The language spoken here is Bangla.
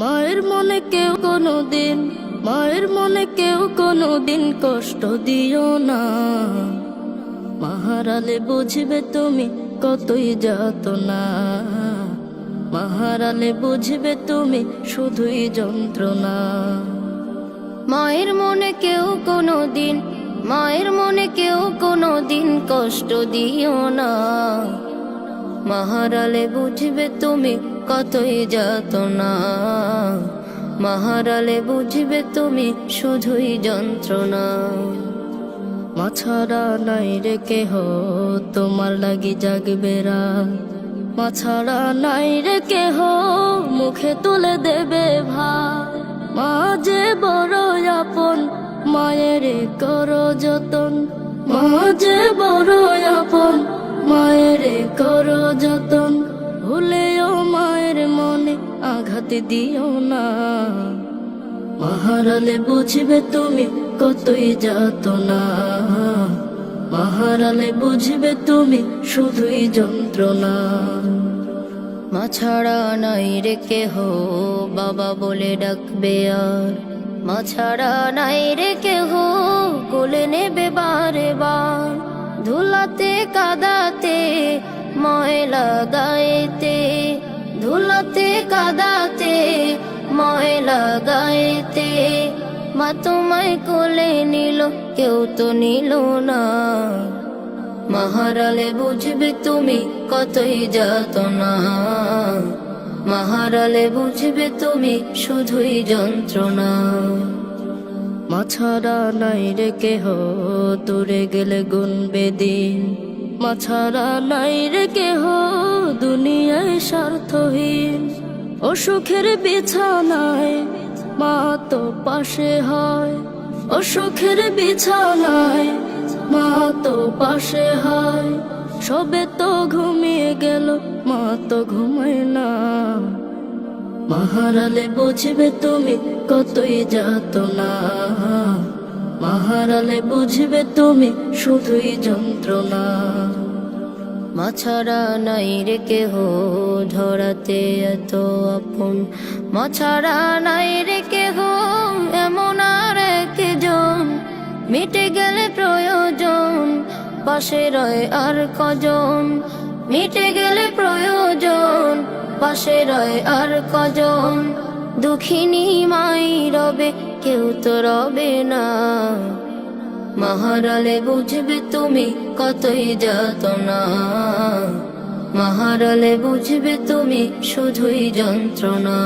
মায়ের মনে কেউ কোনো দিন মায়ের মনে কেউ কোনো দিন কষ্ট দিও না। মাহারালে বুঝবে তুমি কতই যাত না মাহারালে বুঝবে তুমি শুধুই যন্ত্রণা। মায়ের মনে কেউ কোনো দিন মায়ের মনে কেউ কোনো দিন কষ্ট দিও না। মাহারালে বুঝবে তুমি কতই যাত না মাহারালে বুঝবে তুমি শুধুই যন্ত্রণা। মাছাড়া নাই রে কেহ, তোমার লাগি জাগবে রাত। মাছাড়া নাই রে কেহ, মুখে তুলে দেবে ভাই মা যে বড় আপন, মায়ের করো যতন। মা যে বড় যতন ভুলেও মায়ের মনে আঘাত দিও না। মাহারালে বুঝবে তুমি কতই যাত না মাহারালে বুঝবে তুমি শুধুই যন্ত্রণা। মা ছাড়া নাই রে কেহ, বাবা বলে ডাকবে আর। মা ছাড়া নাই রে কেহ, কোলে নেবে বারে বার। ধুলাতে কাদাতে ময়লা গায়েতে মা তোমায় কোলে নিল কেউ তো নিল না মাহারালে বুঝবে তুমি কতই যাত না মাহারালে বুঝবে তুমি শুধুই যন্ত্রণা মাছাড়া নাই রে কেহ দূরে গেলে গুনবে দিন মাছাড়া নাই রে কেহ দুনিয়ায় স্বার্থহীন অসুখের বিছানায় মা তো পাশে হয়। অসুখের বিছানায় মা তো পাশে হয়। সবে তো ঘুমিয়ে গেল, মা তো ঘুমায় না। মাহারালে বুঝবে তুমি কতই যাত না মাহারালে বুঝবে তুমি শুধুই যন্ত্রণা। মাছাড়া নাই রে কেহ, ধরাতে এত আপন। মাছাড়া নাই রে কেহ, এমন আর একজন। মিটে গেলে প্রয়োজন, পাশে রয় আর কজন। মিটে গেলে প্রয়োজন, পাশে রয় আর কজন। দুঃখিনী মাই রবে, কেউ তো রবে না। মাহারালে বুঝবে তুমি কতই যাতনা মাহারালে বুঝবে তুমি শুধুই যন্ত্রণা।